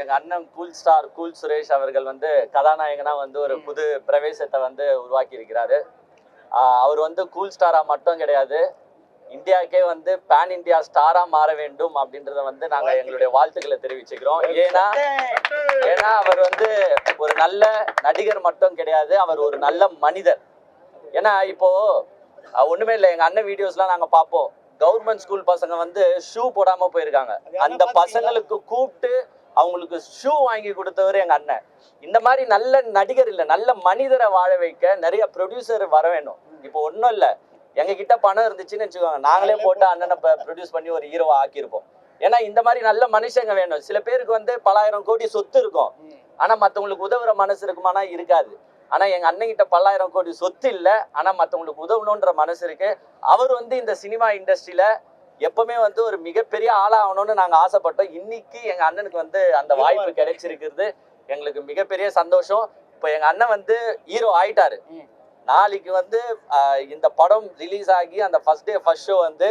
எங்க அண்ணன் cool star cool Suresh அவர்கள் வந்து கதாநாயகனா வந்து ஒரு புது பிரவேசத்தை வந்து உருவாக்கி இருக்கிறாரு அவர் வந்து கூல் ஸ்டாரா மட்டும் கிடையாது. இந்தியாவுக்கே வந்து பேன் இந்தியா ஸ்டாரா மாற வேண்டும் அப்படின்றத வந்து நாங்க எங்களுடைய வாழ்த்துக்களை தெரிவிச்சுக்கிறோம். ஏன்னா ஏன்னா அவர் வந்து ஒரு நல்ல நடிகர் மட்டும் கிடையாது அவர் ஒரு நல்ல மனிதர். ஏன்னா இப்போ ஒண்ணுமே இல்லை எங்க அண்ணன் வீடியோஸ்லாம் நாங்க பார்ப்போம். கவர்மெண்ட் ஸ்கூல் பசங்க வந்து ஷூ போடாம போயிருக்காங்க. அந்த பசங்களுக்கு கூப்பிட்டு அவங்களுக்கு ஷூ வாங்கி கொடுத்தவர் எங்க அண்ணன். இந்த மாதிரி நல்ல நடிகர் இல்ல நல்ல மனிதரை வாழ வைக்க நிறைய ப்ரொடியூசர் வர வேணும். இப்போ ஒன்றும் இல்லை. எங்க கிட்ட பணம் இருந்துச்சுன்னு வச்சுக்கோங்க. நாங்களே போட்டு அண்ணனை ப்ரொடியூஸ் பண்ணி ஒரு ஹீரோவா ஆக்கியிருப்போம். ஏன்னா இந்த மாதிரி நல்ல மனுஷங்க வேணும். சில பேருக்கு வந்து பலாயிரம் கோடி சொத்து இருக்கும். ஆனா மத்தவங்களுக்கு உதவுற மனசு இருக்குமானா இருக்காது. ஆனா எங்க அண்ணன் கிட்ட பல்லாயிரம் கோடி சொத்து இல்ல. ஆனா மத்தவங்களுக்கு உதவணுன்ற மனசு இருக்கு. அவர் வந்து இந்த சினிமா இண்டஸ்ட்ரியில எப்பவுமே வந்து ஒரு மிகப்பெரிய ஆளாகணும்னு நாங்க ஆசைப்பட்டோம். இன்னைக்கு எங்க அண்ணனுக்கு வந்து அந்த வாய்ப்பு கிடைச்சிருக்கிறது. எங்களுக்கு மிகப்பெரிய சந்தோஷம். இப்போ எங்க அண்ணன் வந்து ஹீரோ ஆயிட்டாரு. நாளைக்கு வந்து இந்த படம் ரிலீஸ் ஆகி அந்த ஃபர்ஸ்ட் டே ஃபர்ஸ்ட் ஷோ வந்து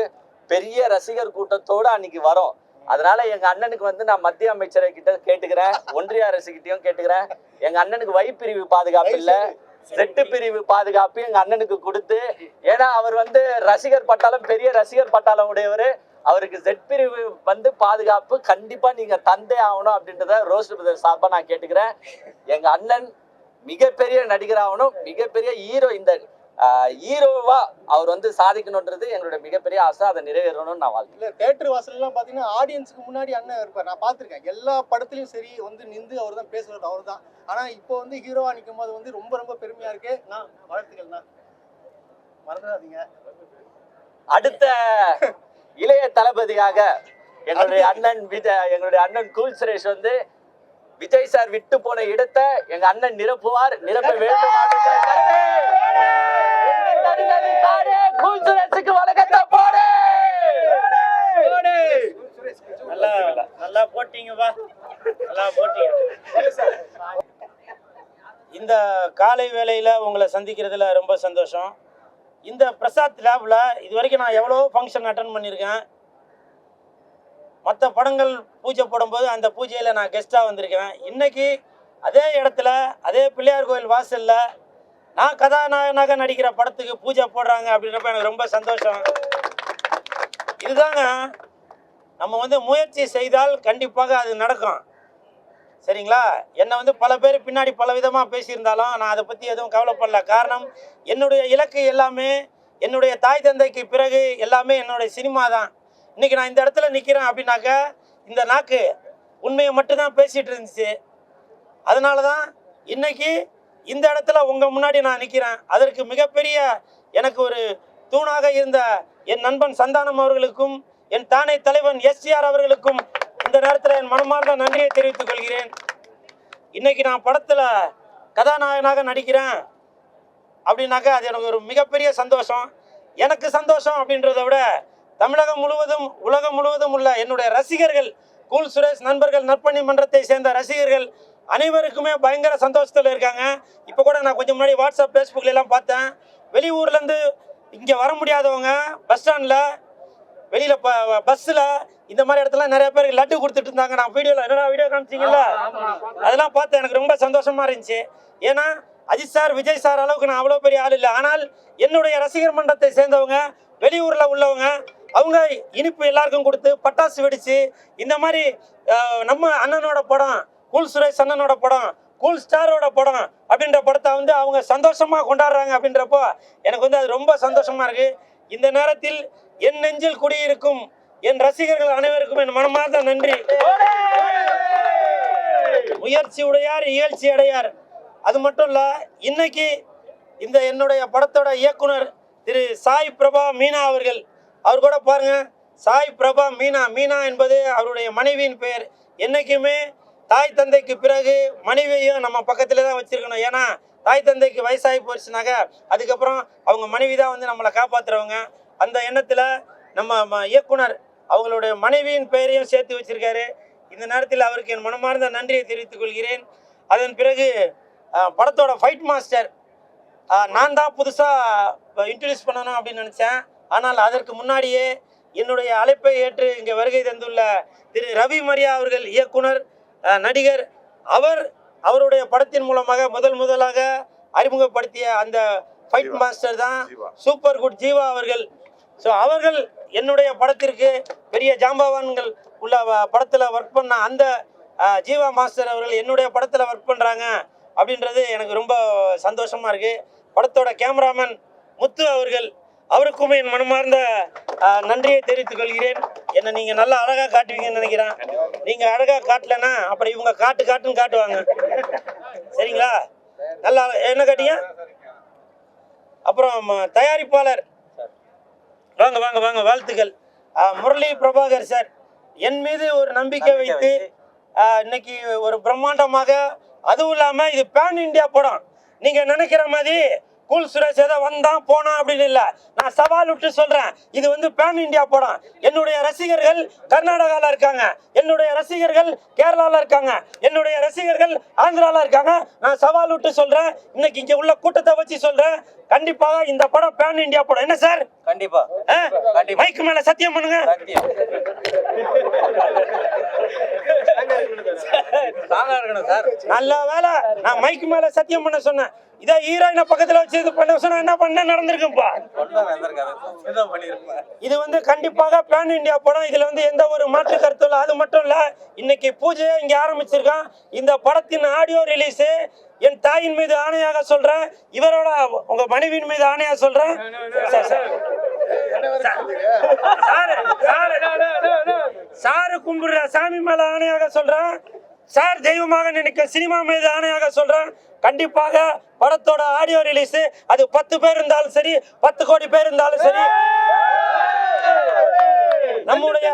பெரிய ரசிகர் கூட்டத்தோட அன்னைக்கு வரும். அதனால எங்க அண்ணனுக்கு வந்து நான் மத்திய அமைச்சரை கிட்ட கேட்டுக்கிறேன். ஒன்றிய அரசு கிட்டயும் கேட்டுக்கிறேன். எங்க அண்ணனுக்கு வை பிரிவு பாதுகாப்பு இல்ல. ரெட்டு பிரிவு பாதுகாப்பு எங்க அண்ணனுக்கு கொடுத்து ஏன்னா அவர் வந்து ரசிகர் பட்டாளம் பெரிய ரசிகர் பட்டாளம் உடையவர். அவருக்கு ஜெட் பிரிவு வந்து பாதுகாப்பு கண்டிப்பா நீங்க தந்தே ஆகணும் அப்படின்றத ரோஸ்ட் பிரதர் சார்பா நான் கேட்டுக்கிறேன். எங்க அண்ணன் மிகப்பெரிய நடிகர் ஆகணும் மிகப்பெரிய ஹீரோ இந்த ஹீரோவா அவர் வந்து சாதிக்கணுன்றது எங்களுடைய மிகப்பெரிய ஆசை. அதை நிறைவேறணும்னு நான் வாழ்க்கை. இல்ல தேட்டர் வாசல்லாம் பாத்தீங்கன்னா ஆடியன்ஸ்க்கு முன்னாடி அண்ணன் இருப்பார். நான் பார்த்திருக்கேன். எல்லா படத்துலயும் சரி வந்து நின்று அவர் தான் பேசுறது அவர் தான். ஆனா இப்போ வந்து ஹீரோவா நிற்கும் போது வந்து ரொம்ப ரொம்ப பெருமையா இருக்கு. நான் வாழ்த்துக்கள்ண்ணா மறந்துடாதீங்க. அடுத்த இளைய தளபதியாக எங்களுடைய அண்ணன் விஜய் எங்களுடைய அண்ணன் கூல் சுரேஷ் வந்து விஜய் சார் விட்டு போன இடத்தை எங்க அண்ணன் நிரப்புவார். நிரப்ப வேண்டும் கூல் சுரேஷுக்கு வணக்கத்தை போடு! நல்லா நல்லா போட்டீங்கப்பா. நல்லா போட்டீங்க. இந்த காலை வேளையில் உங்களை சந்திக்கிறதுல ரொம்ப சந்தோஷம். இந்த பிரசாத் லேபில் இது வரைக்கும் நான் எவ்வளோ ஃபங்க்ஷன் அட்டன் பண்ணியிருக்கேன். மற்ற படங்கள் பூஜை போடும்போது அந்த பூஜையில் நான் கெஸ்ட்டாக வந்திருக்கேன். இன்னைக்கு அதே இடத்துல அதே பிள்ளையார் கோயில் வாசலில் நான் கதாநாயகனாக நடிக்கிற படத்துக்கு பூஜை போடுறாங்க அப்படின்றப்ப எனக்கு ரொம்ப சந்தோஷம். இதுதாங்க நம்ம வந்து முயற்சி செய்தால் கண்டிப்பாக அது நடக்கும். சரிங்களா? என்னை வந்து பல பேர் பின்னாடி பல விதமாக பேசியிருந்தாலும் நான் அதை பற்றி எதுவும் கவலைப்படல. காரணம் என்னுடைய இலக்கு எல்லாமே என்னுடைய தாய் தந்தைக்கு பிறகு எல்லாமே என்னுடைய சினிமா தான். இன்றைக்கி நான் இந்த இடத்துல நிற்கிறேன் அப்படின்னாக்க இந்த நாக்கு உண்மையை மட்டும்தான் பேசிகிட்டு இருந்துச்சு. அதனால தான் இன்றைக்கி இந்த இடத்துல உங்கள் முன்னாடி நான் நிற்கிறேன் அதற்கு மிகப்பெரிய எனக்கு ஒரு தூணாக இருந்த என் நண்பன் சந்தானம் அவர்களுக்கும் என் தானே தலைவன் எஸ்ஆர் அவர்களுக்கும் இந்த நேரத்தில் என் மனமார்ந்த நன்றியை தெரிவித்துக் கொள்கிறேன். இன்னைக்கு நான் படத்தில் கதாநாயகனாக நடிக்கிறேன் அப்படின்னாக்கா அது எனக்கு ஒரு மிகப்பெரிய சந்தோஷம். எனக்கு சந்தோஷம் அப்படின்றத விட தமிழகம் முழுவதும் உலகம் முழுவதும் உள்ள என்னுடைய ரசிகர்கள் கூல் சுரேஷ் நண்பர்கள் நற்பணி மன்றத்தை சேர்ந்த ரசிகர்கள் அனைவருக்குமே பயங்கர சந்தோஷத்தில் இருக்காங்க. இப்போ கூட நான் கொஞ்சம் முன்னாடி வாட்ஸ்அப் ஃபேஸ்புக்கில் எல்லாம் பார்த்தேன். வெளியூர்லேருந்து இங்கே வர முடியாதவங்க பஸ் ஸ்டாண்டில் வெளியில் ப பஸ்ஸில் இந்த மாதிரி இடத்துல நிறைய பேருக்கு லட்டு கொடுத்துட்டு இருந்தாங்க. நான் வீடியோவில் என்னடா வீடியோ காமிச்சிங்கல்ல? அதெல்லாம் பார்த்து எனக்கு ரொம்ப சந்தோஷமாக இருந்துச்சு. ஏன்னா அஜித் சார் விஜய் சார் அளவுக்கு நான் அவ்வளோ பெரிய ஆள் இல்லை. ஆனால் என்னுடைய ரசிகர் மன்றத்தை சேர்ந்தவங்க வெளியூரில் உள்ளவங்க அவங்க இனிப்பு எல்லாருக்கும் கொடுத்து பட்டாசு வெடித்து இந்த மாதிரி நம்ம அண்ணனோட படம் கூல் சுரேஷ் அண்ணனோட படம் கூல் ஸ்டாரோட படம் அப்படின்ற படத்தை வந்து அவங்க சந்தோஷமாக கொண்டாடுறாங்க அப்படின்றப்போ எனக்கு வந்து அது ரொம்ப சந்தோஷமாக இருக்குது இந்த நேரத்தில் என் நெஞ்சில் குடியிருக்கும் என் ரசிகர்கள் அனைவருக்கும் என் மனமார்ந்த நன்றி. முயற்சி உடையார் இகழ்ச்சி அடையார். அது மட்டும் இல்ல இன்னைக்கு இந்த என்னுடைய படத்தோட இயக்குனர் திரு சாய் பிரபா மீனா அவர்கள். அவர் கூட பாருங்க சாய் பிரபா மீனா மீனா என்பது அவருடைய மனைவியின் பெயர். என்னைக்குமே தாய் தந்தைக்கு பிறகு மனைவியையும் நம்ம பக்கத்துல தான் வச்சிருக்கணும். ஏன்னா தாய் தந்தைக்கு வயசாகி போச்சுனாக்க அதுக்கப்புறம் அவங்க மனைவி தான் வந்து நம்மளை காப்பாத்துறவங்க. அந்த எண்ணத்துல நம்ம ம- இயக்குனர் அவங்களுடைய மனைவியின் பெயரையும் சேர்த்து வச்சிருக்காரு. இந்த நேரத்தில் அவருக்கு என் மனமார்ந்த நன்றியை தெரிவித்துக் கொள்கிறேன். அதன் பிறகு படத்தோட ஃபைட் மாஸ்டர் நான் தான் புதுசாக இன்ட்ரடியூஸ் பண்ணணும் அப்படின்னு நினச்சேன். ஆனால் அதற்கு முன்னாடியே என்னுடைய அழைப்பை ஏற்று இங்கே வருகை தந்துள்ள திரு. ரவி மரியா அவர்கள் இயக்குனர். நடிகர் அவர் அவருடைய படத்தின் மூலமாக முதல் முதலாக அறிமுகப்படுத்திய அந்த ஃபைட். மாஸ்டர் தான். சூப்பர் குட் ஜீவா அவர்கள் ஸோ அவர்கள் என்னுடைய படத்திற்கு பெரிய ஜாம்பவான்கள் உள்ள படத்தில் ஒர்க் பண்ண அந்த ஜீவா மாஸ்டர் அவர்கள் என்னுடைய படத்தில் ஒர்க் பண்ணுறாங்க அப்படின்றது எனக்கு ரொம்ப சந்தோஷமாக இருக்குது படத்தோட கேமராமேன் முத்து அவர்கள் அவருக்கும் என் மனமார்ந்த நன்றியை தெரிவித்துக் கொள்கிறேன் என்னை நீங்கள் நல்லா அழகாக காட்டுவீங்கன்னு நினைக்கிறேன். நீங்கள் அழகாக காட்டலைன்னா அப்புறம் இவங்க காட்டு காட்டுன்னு காட்டுவாங்க. சரிங்களா? நல்லா என்ன காட்டிங்க? அப்புறம் தயாரிப்பாளர். வாங்க வாங்க வாங்க வாழ்த்துக்கள். முரளி பிரபாகர் சார் என் மீது ஒரு நம்பிக்கை வைத்து இன்னைக்கு ஒரு பிரம்மாண்டமாக அதுவும் இல்லாமல் இது பேன் இந்தியா படம். நீங்கள் நினைக்கிற மாதிரி கூல் சுரேஷ் ஏதோ வந்தான் போனான் அப்படின்னு இல்லை. நான் சவால் விட்டு சொல்கிறேன் இது வந்து பேன் இந்தியா படம். என்னுடைய ரசிகர்கள் கர்நாடகாவில் இருக்காங்க. என்னுடைய ரசிகர்கள் கேரளாவில் இருக்காங்க. என்னுடைய ரசிகர்கள் ஆந்திராவில் இருக்காங்க. நான் சவால் விட்டு சொல்கிறேன் இன்னைக்கு இங்கே உள்ள கூட்டத்தை வச்சு சொல்கிறேன் கண்டிப்பாக இந்த படம் பேன் இந்தியா படம். என்ன சார்? கண்டிப்பா. மைக்கு மேல சத்தியம் பண்ணுங்க. நல்ல வேலை. நான் மைக்கு மேல சத்தியம் பண்ண சொன்னேன். இதே ஹீரோயினை பக்கத்துல வச்சு இது பண்ண சொன்னா என்ன பண்ண நடந்திருக்கும்பா? இது வந்து கண்டிப்பாக பேன் இந்தியா படம். இதுல வந்து எந்த ஒரு மாற்று கருத்தும் இல்லை. அது மட்டும் இல்ல இன்னைக்கு பூஜையை இங்க ஆரம்பிச்சிருக்கான். இந்த படத்தின் ஆடியோ ரிலீஸ் என் தாயின் மீது ஆணையாக சொல்றேன் இவரோட உங்க மனைவியின் மீது ஆணையாக சொல்றேன் சார், கும்பிடுற சாமி மேல ஆணையாக சொல்றேன் சார் தெய்வமாக நினைக்க சினிமா மீது ஆணையாக சொல்றேன் கண்டிப்பாக படத்தோட ஆடியோ ரிலீஸ் அது பத்து பேர் இருந்தாலும் சரி பத்து கோடி பேர் இருந்தாலும் சரி. நம்முடைய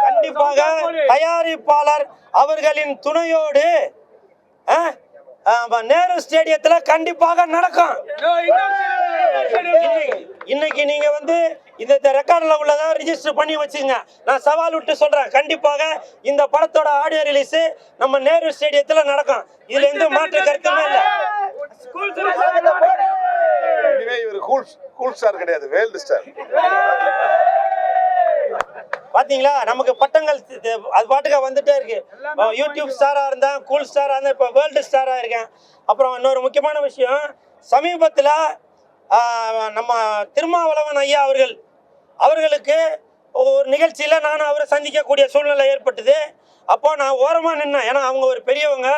கண்டிப்பாக தயாரிப்பாளர் அவர்களின் துணையோடு நேரு ஸ்டேடியத்துல கண்டிப்பாக நடக்கும். இன்னைக்கு- இன்னைக்கு நீங்க வந்து இந்த ரெக்கார்டில் உள்ளதா ரிஜிஸ்டர் பண்ணி வச்சுங்க. நான் சவால் விட்டு சொல்றேன். கண்டிப்பாக இந்த படத்தோட ஆடியோ ரிலீஸ் நம்ம நேரு ஸ்டேடியத்துல நடக்கும். இதுல எந்த மாற்று கருத்துமே இல்லை. கூல் ஸ்டார் கிடையாது வேல்டு ஸ்டார் பாத்தீங்களா? நமக்கு பட்டங்கள் அது பாட்டுக்கு வந்துட்டே இருக்கு. யூடியூப் ஸ்டாரா இருந்தேன் கூல் ஸ்டாரா இருந்தேன் இப்போ வேர்ல்டு ஸ்டாரா இருக்கேன். அப்புறம் இன்னொரு முக்கியமான விஷயம் சமீபத்தில் நம்ம திருமாவளவன் ஐயா அவர்கள் அவர்களுக்கு ஒரு நிகழ்ச்சியில் நான் அவரை சந்திக்கக்கூடிய சூழ்நிலை ஏற்பட்டது. அப்போ நான் ஓரமாக நின்னேன். ஏன்னா அவங்க ஒரு பெரியவங்க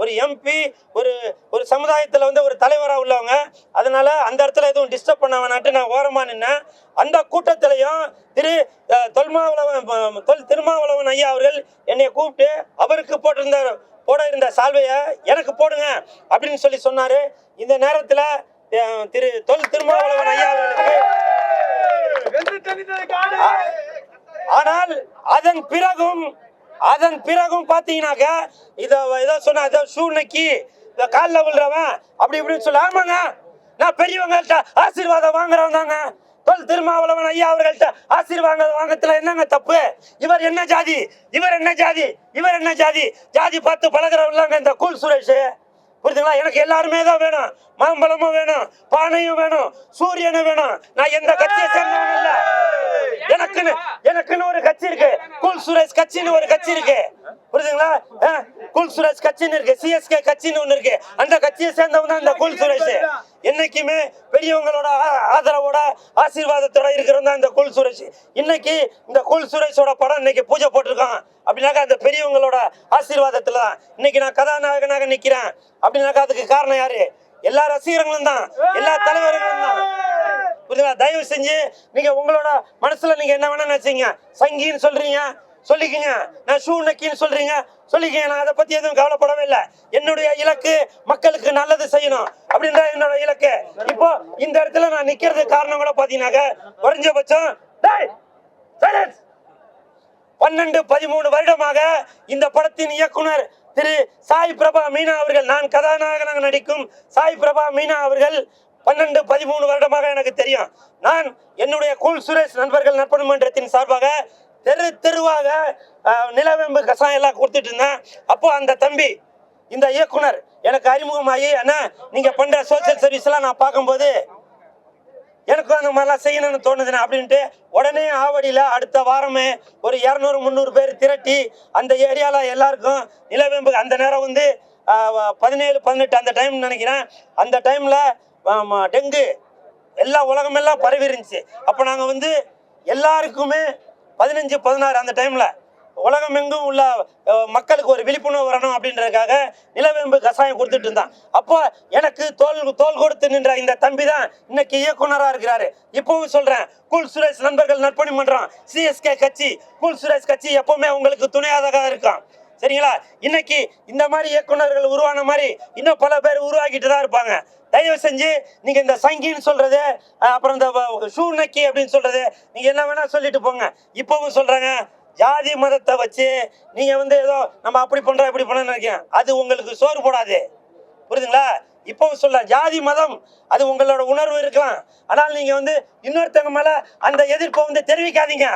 ஒரு எம்பி ஒரு ஒரு சமுதாயத்தில் வந்து ஒரு தலைவராக உள்ளவங்க. அதனால அந்த இடத்துல எதுவும் டிஸ்டர்ப் பண்ண வேணாட்டு நான் ஓரமாக நின்னேன். அந்த கூட்டத்திலையும் திரு தொல்மாவளவன் தொல் திருமாவளவன் ஐயா அவர்கள் என்னை கூப்பிட்டு அவருக்கு போட்டிருந்த போட இருந்த சால்வையை எனக்கு போடுங்க அப்படின்னு சொல்லி சொன்னாரு. இந்த நேரத்தில் திரு தொல் திருமாவளவன் ஐயா அவர்களுக்கு ஆனால் அதன் பிறகும் அதன் பிறகும் பார்த்தீங்கன்னாக்க இதை ஏதோ சொன்ன ஏதோ ஷூ நக்கி இந்த காலில் விழுறவன் அப்படி இப்படின்னு சொல்லி ஆமாங்க. நான் பெரியவங்கள்ட்ட ஆசீர்வாதம் வாங்குறவன் தாங்க. தொல் திருமாவளவன் ஐயா அவர்கள்ட்ட ஆசீர்வாதம் வாங்கத்துல என்னங்க தப்பு? இவர் என்ன ஜாதி? இவர் என்ன ஜாதி? இவர் என்ன ஜாதி? ஜாதி பார்த்து பழகிறவங்களாங்க இந்த கூல் சுரேஷ். புரியுதுங்களா எனக்கு எல்லாருமே தான் வேணும். மாம்பழமும் வேணும் பானையும் வேணும் சூரியனும் வேணும். நான் எந்த கட்சியை சேர்ந்தவன் இல்ல. எனக்குன்னு எனக்குன்னு ஒரு கட்சி இருக்கு. குல் சுரேஷ் கட்சின்னு ஒரு கட்சி இருக்கு. புரியுதுங்களா ஆ, சுரேஷ் கட்சின்னு இருக்கு. சிஎஸ்கே கட்சின்னு ஒண்ணு இருக்கு. அந்த கட்சியை சேர்ந்தவன் தான் இந்த கூல் சுரேஷ். என்னைக்குமே பெரியவங்களோட ஆ- ஆதரவோட ஆசீர்வாதத்தோட இருக்கிறவன் தான் இந்த குல் சுரேஷ். இன்னைக்கு இந்த குல் சுரேஷோட படம் இன்னைக்கு பூஜை போட்டிருக்கான். அப்படின்னாக்கா அந்த பெரியவங்களோட ஆசீர்வாதத்துல தான். இன்னைக்கு நான் கதாநாயகனாக நிக்கிறேன். அப்படின்னாக்கா அதுக்கு காரணம் யாரு? எல்லா ரசிகர்களும் தான். எல்லா தலைவர்களும் தான். புரியுதுங்களா தயவு செஞ்சு நீங்க உங்களோட மனசுல நீங்க என்ன வேணால் நினச்சிங்க. சங்கின்னு சொல்றீங்க. சொல்லிக்கங்க. நான் ஷூ நக்கின்னு சொல்றீங்க. சொல்லிக்கங்க. நான் அதை பத்தி எதுவும் கவலைப்படவே இல்லை. என்னுடைய இலக்கு மக்களுக்கு நல்லது செய்யணும் அப்படின்ற என்னோட இலக்கு. இப்போ இந்த இடத்துல நான் நிக்கிறதுக்கு காரணம் கூட பார்த்தீங்கன்னாக்க குறைஞ்சபட்சம் பன்னெண்டு பதிமூணு வருடமாக இந்த படத்தின் இயக்குனர் திரு சாய் பிரபா மீனா அவர்கள் நான் கதாநாயகனாக நடிக்கும் சாய் பிரபா மீனா அவர்கள் பன்னெண்டு பதிமூணு வருடமாக எனக்கு தெரியும். நான் என்னுடைய கூல் சுரேஷ் நண்பர்கள் நற்பணி மன்றத்தின் சார்பாக தெரு தெருவாக நிலவேம்பு கசாயம் எல்லாம் கொடுத்துட்டு இருந்தேன். அப்போ அந்த தம்பி இந்த இயக்குனர் எனக்கு அறிமுகமாகி அண்ணா நீங்கள் பண்ணுற சோசியல் சர்வீஸ்லாம் நான் பார்க்கும்போது எனக்கும் அந்த மாதிரிலாம் செய்யணும்னு தோணுதுண்ணே அப்படின்ட்டு உடனே ஆவடியில் அடுத்த வாரமே ஒரு இரநூறு முந்நூறு பேர் திரட்டி அந்த ஏரியாவில் எல்லாருக்கும் நிலவேம்பு அந்த நேரம் வந்து பதினேழு பதினெட்டு அந்த டைம் நினைக்கிறேன். அந்த டைமில் டெங்கு. எல்லா உலகமெல்லாம் பரவி இருந்துச்சு அப்போ நாங்கள் வந்து எல்லாருக்குமே பதினஞ்சு பதினாறு அந்த டைமில் உலகம் எங்கும் உள்ள மக்களுக்கு ஒரு விழிப்புணர்வு வரணும் அப்படின்றதுக்காக நிலவேம்பு கஷாயம் கொடுத்துட்டு இருந்தான். அப்போ எனக்கு தோல் தோல் கொடுத்து நின்ற இந்த தம்பி தான் இன்னைக்கு இயக்குனராக இருக்கிறாரு. இப்பவும் சொல்றேன் கூல் சுரேஷ் நண்பர்கள் நற்பணி மன்றம் சிஎஸ்கே கட்சி கூல் சுரேஷ் கட்சி எப்பவுமே உங்களுக்கு துணையாக இருக்கும் சரிங்களா? இன்னைக்கு இந்த மாதிரி இயக்குனர்கள் உருவான மாதிரி இன்னும் பல பேர் உருவாக்கிட்டு தான் இருப்பாங்க. தயவு செஞ்சு நீங்க இந்த சங்கின்னு சொல்றது அப்புறம் இந்த ஷூ நக்கி அப்படின்னு சொல்றது நீங்க என்ன வேணா சொல்லிட்டு போங்க. இப்பவும் சொல்றாங்க ஜாதி மதத்தை வச்சு நீங்க வந்து ஏதோ நம்ம அப்படி பண்றோம் இப்படி பண்ண நினைக்கிறேன் அது உங்களுக்கு சோறு போடாது. புரியுதுங்களா? இப்பவும் சொல்ல ஜாதி மதம் அது உங்களோட உணர்வு இருக்கலாம். ஆனால் நீங்க வந்து இன்னொருத்தவங்க மேல அந்த எதிர்ப்பை வந்து தெரிவிக்காதீங்க.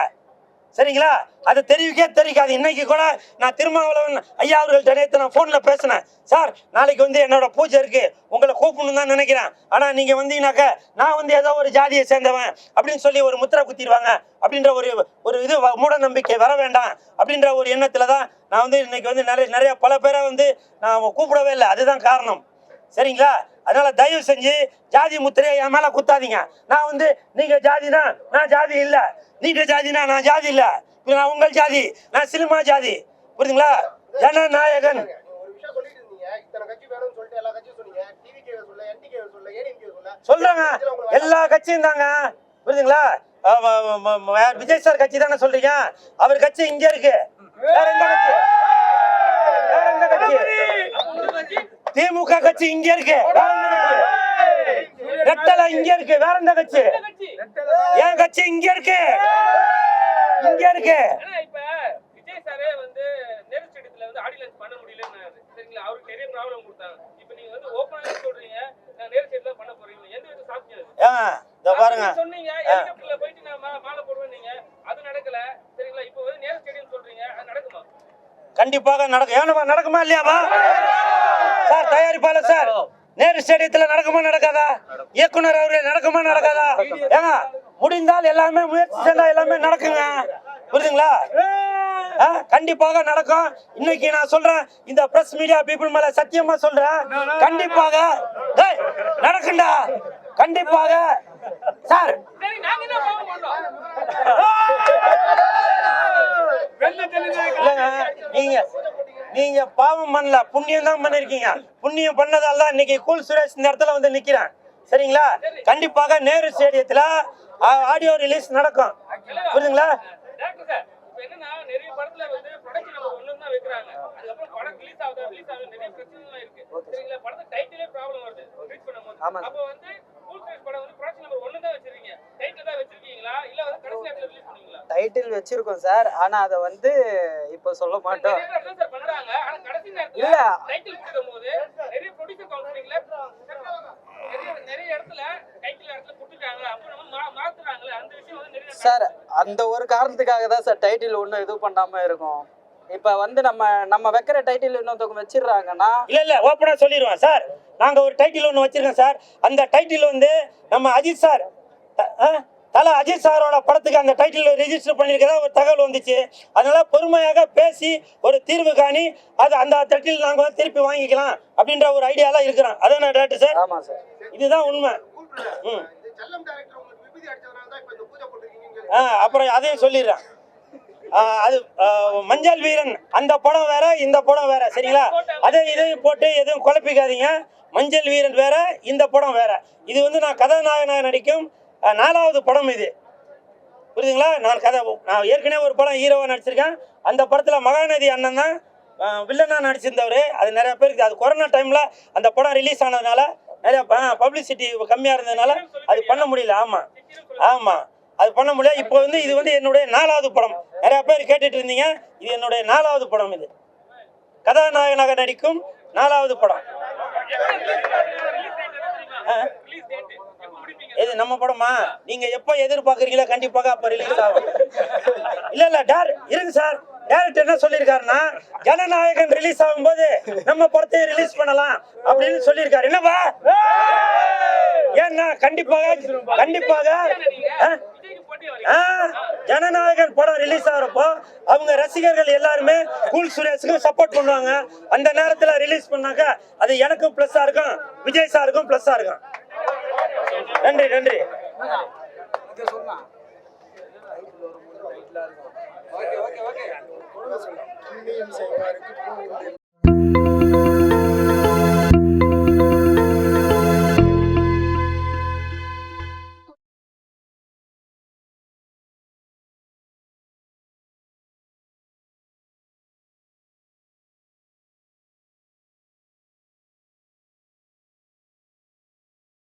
சரிங்களா? அதை தெரிவிக்கே தெரிவிக்காது இன்னைக்கு கூட நான் திருமாவளவன் ஐயா அவர்கள்ட்ட நேற்று நான் ஃபோனில் பேசினேன். சார் நாளைக்கு வந்து என்னோட பூஜை இருக்கு. உங்களை கூப்பிடணும் தான் நினைக்கிறேன். ஆனால் நீங்கள் வந்தீங்கன்னாக்க நான் வந்து ஏதோ ஒரு ஜாதியை சேர்ந்தவன் அப்படின்னு சொல்லி ஒரு முத்திரை குத்திடுவாங்க அப்படின்ற ஒரு ஒரு இது வ- மூட நம்பிக்கை வர வேண்டாம் அப்படின்ற ஒரு எண்ணத்தில் தான் நான் வந்து இன்னைக்கு வந்து நிறைய நிறைய பல பேரை வந்து நான் கூப்பிடவே இல்லை. அதுதான் காரணம். சரிங்களா? அதனால தயவு செஞ்சு ஜாதி முத்திரையை என் மேல குத்தாதீங்க. நான் வந்து நீங்க ஜாதி தான் நான் ஜாதி இல்லை. நீங்க ஜாதினா நான் ஜாதி இல்ல. நான் உங்கள் ஜாதி நான் சினிமா ஜாதி. புரியுதுங்களா? ஜனநாயகன். நீங்க ஒரு விஷயம் சொல்லிட்டு இருந்தீங்க இத்தனை கட்சி வேணும்னு சொல்லிட்டு எல்லா கட்சியும் சொன்னீங்க. டிவிகே சொல்ல என்டிகே சொல்ல ஏடிஎம்கே சொல்ல. சொல்றாங்க. எல்லா கட்சியும் தாங்க. புரியுதுங்களா? விஜய் சார் கட்சி தானே சொல்றீங்க? அவர் கட்சி இங்க இருக்கு. வேற எந்த கட்சி? வேற எந்த கட்சி? திமுக கட்சி இங்க இருக்கு. ரெட்டலை இங்க இருக்கு. வேற எந்த கட்சி? என் கட்சி இங்க இருக்கு. இங்க இருக்கு. ஆனா இப்ப விஜய் சாரே வந்து நேரு ஸ்டேடியத்துல வந்து ஆடியன்ஸ் பண்ண முடியலன்னாரு. சரிங்களா? அவருக்கு நிறைய ப்ராப்ளம் கொடுத்தாங்க. இப்ப நீங்க வந்து ஓப்பனா சொல்றீங்க. நான் நேரு ஸ்டேடியத்துல பண்ண போறீங்க எந்த வித சாத்தியம் அது? ஆ இதோ பாருங்க. சொன்னீங்க போயிட்டு நான் மா- மாலை போடுவேன் நீங்க. அது நடக்கல. சரிங்களா? இப்ப வந்து நேரு ஸ்டேடியம் சொல்றீங்க. அது நடக்குமா? கண்டிப்பாக நடக்கும். ஏன்னா நடக்குமா இல்லையாமா சார் தயாரிப்பாளர் சார். நேரு ஸ்டேடியத்துல நடக்குமா நடக்காதா? இயக்குனர் அவர்களே நடக்குமா நடக்காதா? ஏங்க முடிந்தால் எல்லாமே முயற்சி செஞ்சா எல்லாமே நடக்குங்க. புரியுதுங்களா? ஆ, கண்டிப்பாக நடக்கும். இன்னைக்கு நான் சொல்றேன் இந்த பிரஸ் மீடியா பீப்புள் மேல சத்தியமா சொல்றேன். கண்டிப்பாக நடக்குண்டா கண்டிப்பாக சார். நீங்க நீங்க பாவம் பண்ணல புண்ணியம் தான் பண்ணிருக்கீங்க. புண்ணியம் பண்ணதால தான் இன்னைக்கு கூல் சுரேஷ் இந்த இடத்துல வந்து நிக்கிறேன் சரிங்களா? கண்டிப்பாக நேரு ஸ்டேடியத்துல ஆடியோ ரிலீஸ் நடக்கும். புரியுதுங்களா? டாக்டர் சார் இப்ப என்னன்னா நிறைய படத்துல வந்து ப்ரொடக்ஷன் நம்பர் ஒன்னு தான் வைக்கிறாங்க அதுக்கப்புறம் படம் ரிலீஸ் ஆகுதா ரிலீஸ் ஆகுது நிறைய பிரச்சனைலாம் இருக்கு சரிங்களா படத்தை டைட்டிலே ப்ராப்ளம் வருது ரீச் பண்ணும்போது அப்போ வந்து ஃபுல் சைஸ் படம் வந்து ப்ரொடக்ஷன் நம்பர் ஒன்னு தான் வச்சிருக்கீங்க டைட்டில் தான் வச்சிருக்கீங்களா இல்ல வந்து கடைசி நேரத்துல ரிலீஸ் பண்ணுவீங்களா டைட்டில் வச்சிருக்கோம் சார் ஆனா அதை வந்து இப்போ சொல்ல மாட்டோம் நிறைய பேர் அதான் சார் பண்றாங்க ஆனா கடைசி நேரத்துல இல்ல. டைட்டில் கொடுக்கும் போது நிறைய ப்ரொடியூசர் கவுன்சிலிங்ல நிறைய நிறைய இடத்துல டைட்டில் இடத்துல கொடுத்துட்டாங்க அப்போ நம்ம மா- மாத்துறாங்கல்ல அந்த விஷயம் வந்து நிறைய சார் அந்த ஒரு காரணத்துக்காக தான் சார் டைட்டில் ஒன்றும் இது பண்ணாம இருக்கும். இப்போ வந்து நம்ம நம்ம வைக்கிற டைட்டில் இன்னொருத்தவங்க வச்சிடுறாங்கன்னா இல்ல இல்ல ஓப்பனா சொல்லிடுவேன் சார். நாங்க ஒரு டைட்டில் ஒன்று வச்சிருக்கோம் சார். அந்த டைட்டில் வந்து நம்ம அஜித் சார். ஆ? தல அஜித் சாரோட படத்துக்கு அந்த டைட்டில் ரெஜிஸ்டர் பண்ணியிருக்கதா ஒரு தகவல் வந்துச்சு. அதனால பொறுமையாக பேசி ஒரு தீர்வு காணி அது அந்த டைட்டில் நாங்கள் வந்து திருப்பி வாங்கிக்கலாம் அப்படின்ற ஒரு ஐடியாலாம் இருக்கிறோம். அதான டேரக்டர் சார் ஆமா சார் இதுதான் உண்மை. ம். இந்த செல்லம் டைரக்டர் உங்களுக்கு விபதி அடிச்சதுனால தான் இப்போ இந்த பூஜை போட்டுருக்கீங்க ஆ அப்புறம் அதையும் சொல்லிடுறேன். அது மஞ்சள் வீரன் அந்த படம் வேற இந்த படம் வேற சரிங்களா? அதை இதையும் போட்டு எதுவும் குழப்பிக்காதீங்க. மஞ்சள் வீரன் வேற இந்த படம் வேற. இது வந்து நான் கதாநாயகனாக நடிக்கும். நாலாவது படம் இது. புரியுதுங்களா? நான் கதை நான் ஏற்கனவே ஒரு படம் ஹீரோவாக நடிச்சிருக்கேன். அந்த படத்தில் மகாநதி அண்ணன் தான் வில்லனாக நடிச்சிருந்தவர். அது நிறைய பேருக்கு அது கொரோனா டைமில் அந்த படம் ரிலீஸ் ஆனதுனால நிறையா பப்ளிசிட்டி கம்மியாக இருந்ததுனால அது பண்ண முடியல. ஆமாம் ஆமாம் அது பண்ண முடியல. இப்போ வந்து இது வந்து என்னுடைய நாலாவது படம். நிறையா பேர் கேட்டுட்டு இருந்தீங்க. இது என்னுடைய நாலாவது படம் இது. கதாநாயகனாக நடிக்கும் நாலாவது படம். எது நம்ம படமா? நீங்க எப்போ எதிர்பார்க்குறீங்களோ கண்டிப்பாக அப்ப ரிலீஸ் ஆகும். இல்ல இல்ல டேர் இருங்க சார். டேரக்டர் என்ன சொல்லியிருக்காருன்னா ஜனநாயகன் ரிலீஸ் ஆகும்போது நம்ம படத்தை ரிலீஸ் பண்ணலாம் அப்படின்னு சொல்லியிருக்காரு. என்னப்பா? ஏன்னா கண்டிப்பாக கண்டிப்பாக ஆ? ஜனநாயகன் படம் ரிலீஸ் ஆகிறப்போ அவங்க ரசிகர்கள் எல்லாருமே கூல் சுரேஷுக்கு சப்போர்ட் பண்ணுவாங்க. அந்த நேரத்தில் ரிலீஸ் பண்ணாக்க அது எனக்கும் ப்ளஸ்ஸாக இருக்கும் விஜய் சாருக்கும் ப்ளஸ்ஸாக இருக்கும். நன்றி நன்றி. Okay okay okay